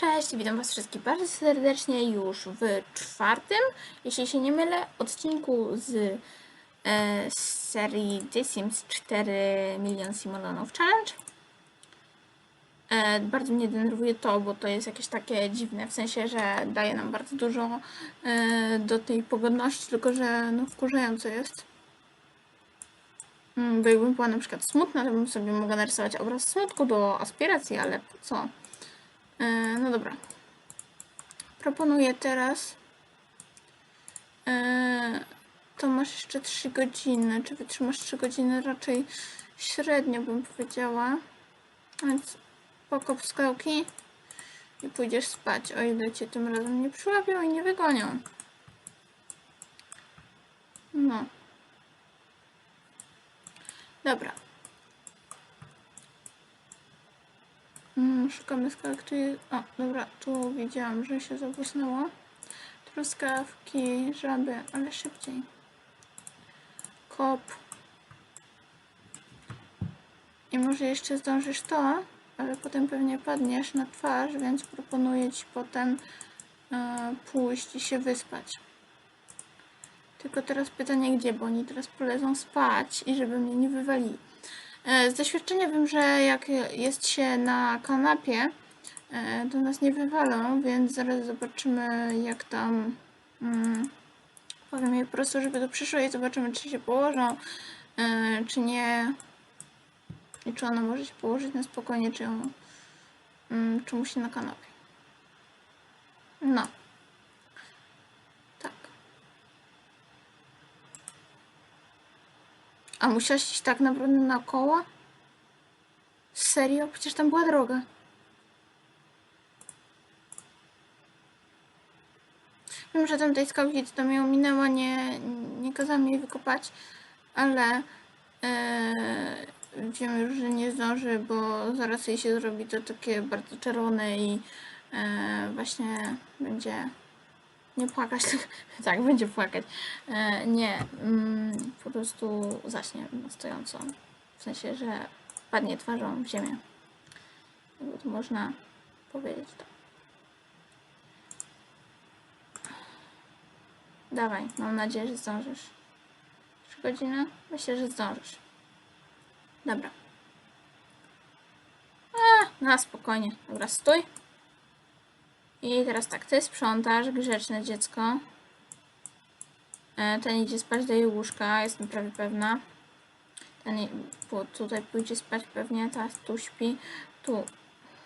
Cześć, witam Was wszystkich bardzo serdecznie już w czwartym, jeśli się nie mylę, odcinku z e, z serii The Sims 4 Milion Simulonów Challenge. E, bardzo mnie denerwuje to, bo to jest jakieś takie dziwne, w sensie, że daje nam bardzo dużo e, do tej pogodności, tylko że no wkurzające jest. Mm, Bo jakbym była na przykład smutna, to bym sobie mogła narysować obraz smutku do aspiracji, ale po co? E, No dobra. Proponuję teraz. E, To masz jeszcze 3 godziny. Czy wytrzymasz 3 godziny? Raczej średnio bym powiedziała. Więc pokop skałki i pójdziesz spać, o ile cię tym razem nie przyłapią i nie wygonią. No. Dobra. Mm, Szukamy skałek, tu jest... O, dobra, tu widziałam, że się zabłysnęło. Truskawki, żaby, ale szybciej. Kop. I może jeszcze zdążysz to, ale potem pewnie padniesz na twarz, więc proponuję Ci potem e, pójść i się wyspać. Tylko teraz pytanie gdzie, bo oni teraz polezą spać i żeby mnie nie wywalili. E, Z doświadczenia wiem, że jak jest się na kanapie, e, to nas nie wywalą, więc zaraz zobaczymy jak tam. Mm, powiem jej po prostu, żeby tu przyszło i zobaczymy, czy się położą, e, czy nie. I czy ona może się położyć na spokojnie, czy, ją, mm, czy musi na kanapie. No. Tak. A musiałaś iść tak naprawdę naokoło? Serio? Przecież tam była droga. Wiem, że tam tej skałki to tam ją minęła, nie, nie kazałam jej wykopać, ale e, wiem już, że nie zdąży, bo zaraz jej się zrobi to takie bardzo czerwone i e, właśnie będzie nie płakać, tak, będzie płakać. E, nie, mm, po prostu zaśnie stojąco. W sensie, że padnie twarzą w ziemię. Można powiedzieć to. Dawaj, mam nadzieję, że zdążysz. 3 godziny? Myślę, że zdążysz. Dobra. A, na spokojnie. Dobra, stój. I teraz tak, ty sprzątasz, grzeczne dziecko. E, Ten idzie spać do jej łóżka, jestem prawie pewna. Ten tutaj pójdzie spać pewnie, ta tu śpi. Tu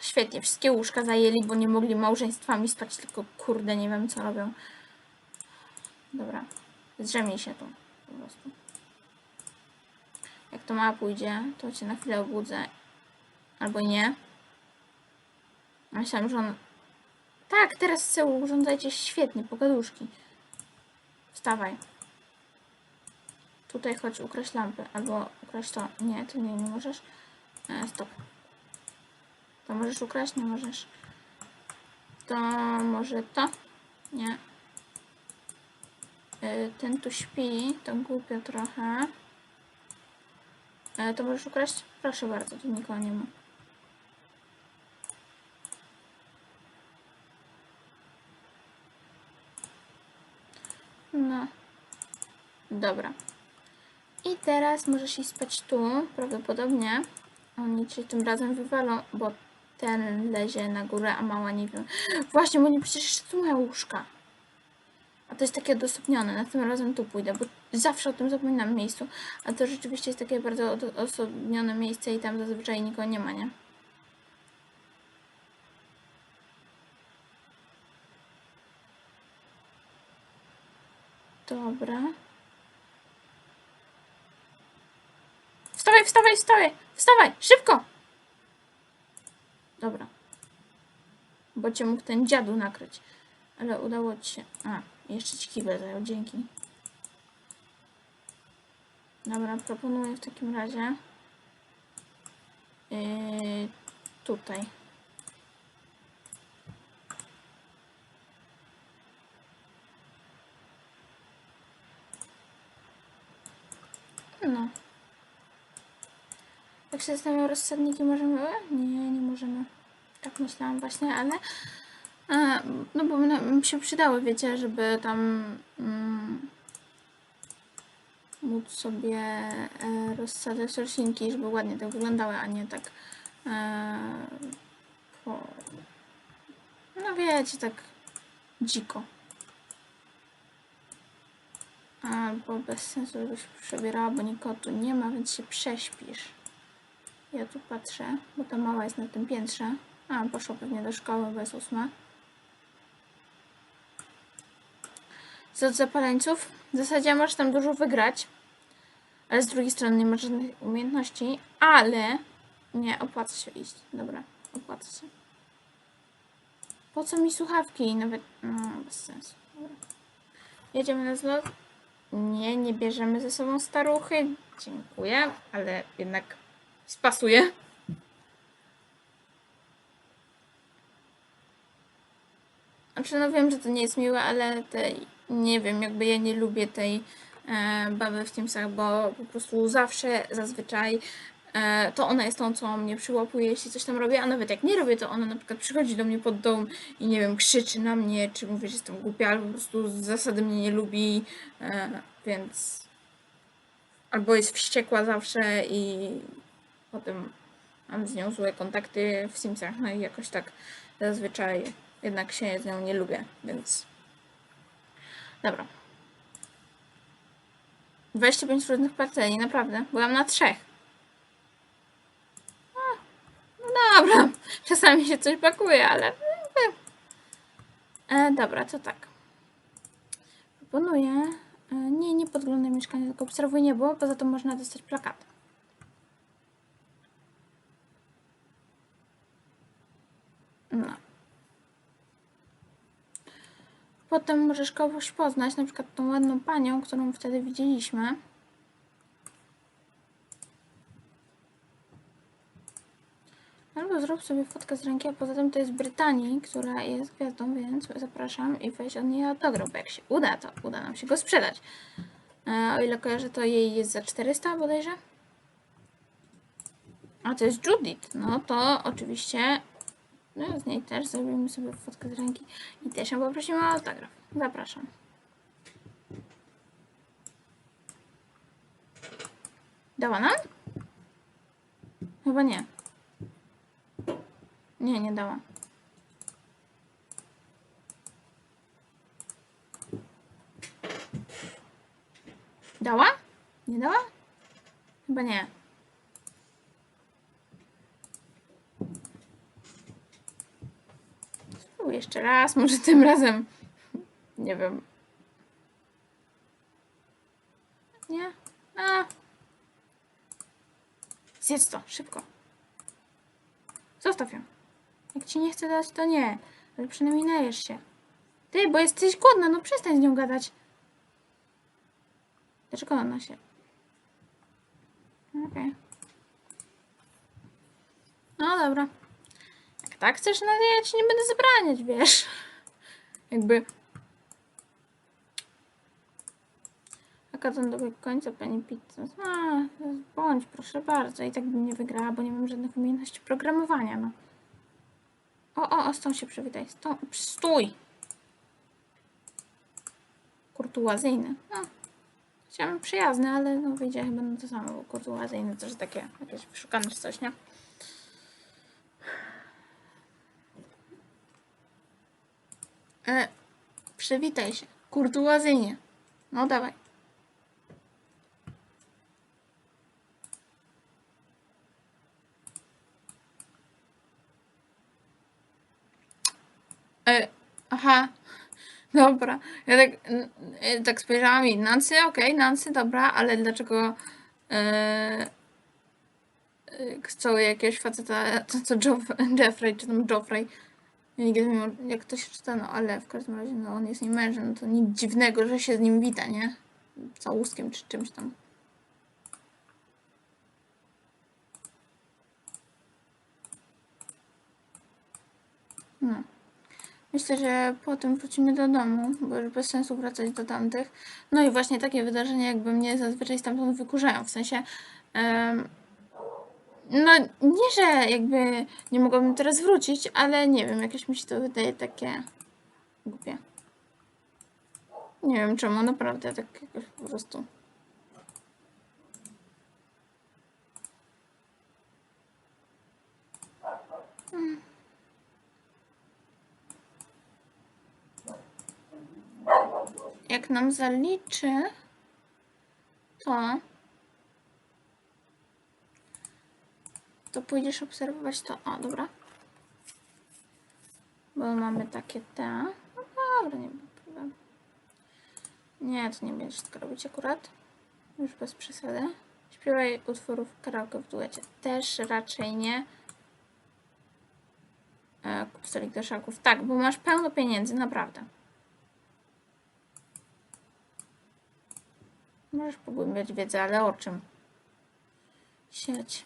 świetnie, wszystkie łóżka zajęli, bo nie mogli małżeństwami spać, tylko kurde, nie wiem co robią. Dobra, zdrzemnij się tu po prostu. Jak to mała pójdzie, to cię na chwilę obudzę. Albo nie. Myślałam, że on tak, teraz sobie urządzajcie świetnie, pogaduszki. Wstawaj. Tutaj chodź, ukraść lampy, albo ukraść to. Nie, ty nie, nie możesz. E, stop. To możesz ukraść? Nie możesz. To może to? Nie. E, ten tu śpi, to głupio trochę. E, to możesz ukraść? Proszę bardzo, tu nikogo nie ma. Dobra. I teraz możesz iść spać tu, prawdopodobnie. Oni cię tym razem wywalą, bo ten lezie na górę, a mała nie wiem. Właśnie, bo nie przecież jeszcze tu mają łóżka. A to jest takie odosobnione. Następnym razem tu pójdę, bo zawsze o tym zapominam miejscu. A to rzeczywiście jest takie bardzo odosobnione miejsce i tam zazwyczaj nikogo nie ma, nie? Dobra. Wstawaj, wstawaj, wstawaj! Wstawaj! Szybko! Dobra. Bo cię mógł ten dziadu nakryć. Ale udało ci się. A, jeszcze ci kibel zajął, dzięki. Dobra, proponuję w takim razie. Yy, tutaj. No. Zastanawiam, rozsadniki możemy... Nie, nie możemy. tak myślałam właśnie, ale e, no bo mi się przydały, wiecie, żeby tam mm, móc sobie e, rozsadzać roślinki, żeby ładnie tak wyglądały, a nie tak e, po, no wiecie, tak dziko. Albo bez sensu, żeby przebierała, bo nikogo tu nie ma, więc się prześpisz. Ja tu patrzę, bo ta mała jest na tym piętrze. A, poszła pewnie do szkoły, bo jest ósma. Co zapaleńców? W zasadzie możesz tam dużo wygrać, ale z drugiej strony nie masz żadnych umiejętności, ale nie, opłaca się iść. Dobra, opłaca się. Po co mi słuchawki? Nawet, no, bez sensu. Dobra. Jedziemy na zlot. Nie, nie bierzemy ze sobą staruchy. Dziękuję, ale jednak spasuje. Znaczy, no wiem, że to nie jest miłe, ale tej, nie wiem, jakby ja nie lubię tej e, baby w Teamsach, bo po prostu zawsze, zazwyczaj e, to ona jest tą, co mnie przyłapuje, jeśli coś tam robię, a nawet jak nie robię, to ona na przykład przychodzi do mnie pod dom i nie wiem, krzyczy na mnie, czy mówi, że jestem głupia, albo po prostu z zasady mnie nie lubi, e, więc albo jest wściekła zawsze i potem mam z nią złe kontakty w Simsach, no i jakoś tak zazwyczaj jednak się z nią nie lubię, więc dobra. 25 różnych parceli, naprawdę. Byłam na trzech. No dobra, czasami się coś pakuje, ale... E, dobra, to tak. Proponuję... E, nie, nie podglądaj mieszkania, tylko obserwuj niebo, poza tym można dostać plakat. No. Potem możesz kogoś poznać, na przykład tą ładną panią, którą wtedy widzieliśmy. Albo zrób sobie fotkę z ręki, a poza tym to jest Brytanii, która jest gwiazdą, więc zapraszam i weź od niej autograf, bo jak się uda, to uda nam się go sprzedać. E, o ile kojarzę, to jej jest za 400 bodajże. A to jest Judith, no to oczywiście no, z niej też zrobimy sobie fotkę z ręki i też ją poprosimy o autograf. Zapraszam. Dała nam? Chyba nie. Nie, nie dała. Dała? Nie dała? Chyba nie. Jeszcze raz, może tym razem. Nie wiem. Nie? A. Zjedz to, szybko. Zostaw ją. Jak ci nie chce dać, to nie. Ale przynajmniej najesz się. Ty, bo jesteś głodna, no przestań z nią gadać. Dlaczego ona się... Okej. No dobra. Tak chcesz, no ja ci nie będę zabraniać, wiesz. Jakby... Jaka to do końca pani pizza? A, bądź, proszę bardzo. I tak bym nie wygrała, bo nie mam żadnych umiejętności programowania, no. O, o, o, z tą się przywitaj. Z tą... Stój! Kurtuazyjny. No. Chciałam przyjazny, ale no wyjdzie chyba na to samo, bo kurtuazyjny to że takie jakieś wyszukane czy coś, nie? E, przywitaj się. Kurtuazyjnie. No dawaj. E, aha. Dobra. Ja tak, e, tak spojrzałam i Nancy, okej, Nancy, dobra, ale dlaczego e, e, chcą jakiegoś faceta, to co Joff- Jeffrey, czy tam Joffrey, ja nie wiem, jak to się czyta, no ale w każdym razie, no on jest jej mężem, no to nic dziwnego, że się z nim wita, nie? Całuskiem czy czymś tam. No. Myślę, że potem wrócimy do domu, bo już bez sensu wracać do tamtych. No i właśnie takie wydarzenia jakby mnie zazwyczaj stamtąd wykurzają, w sensie em, No, nie, że jakby nie mogłabym teraz wrócić, ale nie wiem, jakieś mi się to wydaje takie głupie. Nie wiem czemu, naprawdę, tak jakoś po prostu. Mm. Jak nam zaliczy, to to pójdziesz obserwować to. O, dobra. Bo mamy takie te. No dobra, nie ma problemu. Nie, to nie będziesz tego robić akurat. Już bez przesady. Śpiewaj utworów karaoke w duecie. Też raczej nie. E, kup stolik do szaków. Tak, bo masz pełno pieniędzy, naprawdę. Możesz pogłębiać wiedzę, ale o czym? Sieć.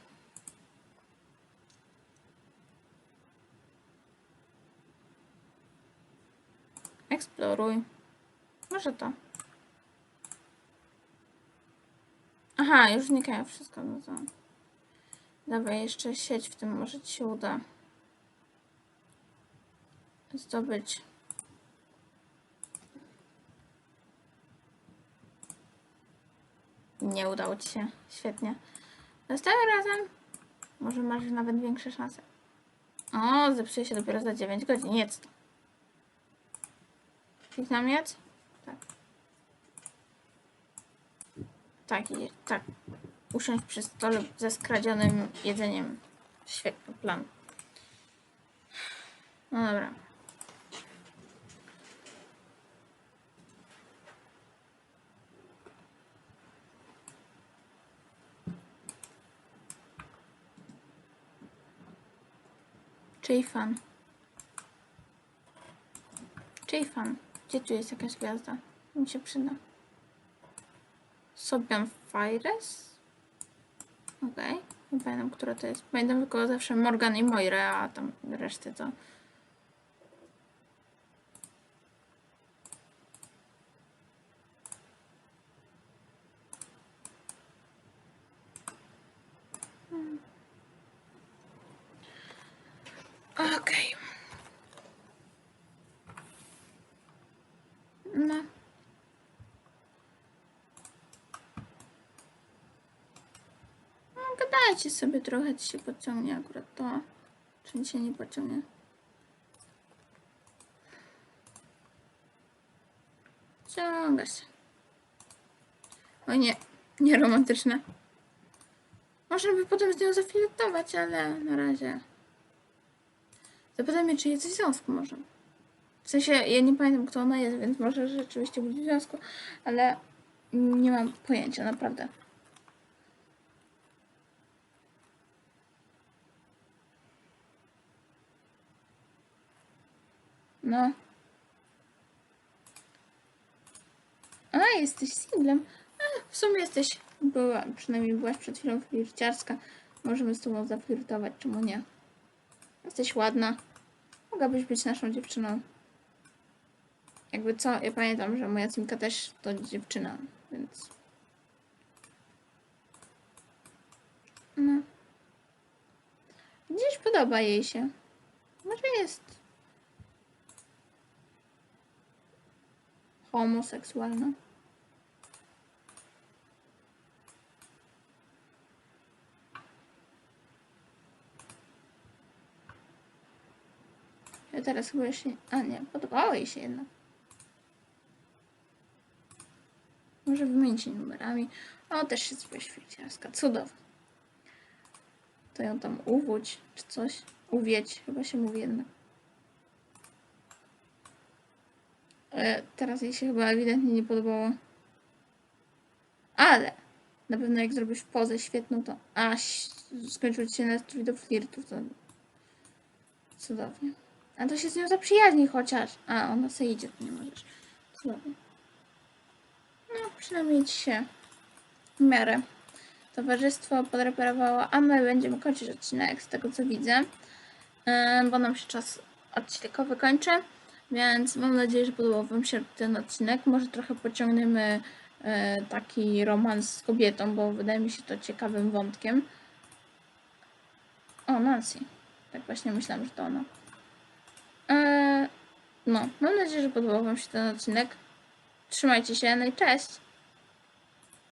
Eksploruj. Może to. Aha, już znikają wszystko. No to. Dawaj jeszcze sieć w tym, może ci się uda zdobyć. Nie udało ci się. Świetnie. Następnym razem może masz nawet większe szanse. O, zepsuje się dopiero za 9 godzin. Jedz to. Kliknam jedz? Tak. Tak, tak. Usiąść przy stole ze skradzionym jedzeniem. Świetny plan. No dobra. Czyli fan. Czyli fan. Gdzie tu jest jakaś gwiazda? Mi się przyda. Sobian Fires? Okej. Okay. Nie pamiętam, która to jest. Pamiętam tylko zawsze Morgan i Moira, a tam reszty to... Hmm. Okej. No. No, gadajcie sobie trochę, ci się podciągnie akurat to. Czy się nie podciągnie? Ciąga się. O nie, nie romantyczne. Można by potem z nią zafiletować, ale na razie. Zapytaj mnie, czy jest w związku może. W sensie, ja nie pamiętam, kto ona jest, więc może rzeczywiście być w związku, ale nie mam pojęcia, naprawdę. No. A, jesteś singlem. A, w sumie jesteś, była, przynajmniej byłaś przed chwilą flirciarska. Możemy z tobą zaflirtować, czemu nie? Jesteś ładna. Mogłabyś być naszą dziewczyną. Jakby co, ja pamiętam, że moja cimka też to dziewczyna, więc... No. Gdzieś podoba jej się. Może jest homoseksualna. Ja teraz chyba jeszcze... A nie, podobało jej się jednak. Może wymienić się numerami. O, też jest wyświeciarska. Cudownie. To ją tam uwódź, czy coś. Uwieć, chyba się mówi jednak. Ale teraz jej się chyba ewidentnie nie podobało. Ale na pewno jak zrobisz pozę świetną, to aż skończył się nastrój do flirtu, to cudownie. A to się z nią zaprzyjaźni chociaż. A, ona sobie idzie, to nie możesz. Cudownie. No, przynajmniej ci się w miarę towarzystwo podreperowało, a my będziemy kończyć odcinek z tego co widzę, yy, bo nam się czas odcinkowy kończy, więc mam nadzieję, że podobał Wam się ten odcinek. Może trochę pociągniemy yy, taki romans z kobietą, bo wydaje mi się to ciekawym wątkiem. O, Nancy. Tak właśnie myślałam, że to ona. Eee, no, mam nadzieję, że podobał Wam się ten odcinek. Trzymajcie się, no i cześć!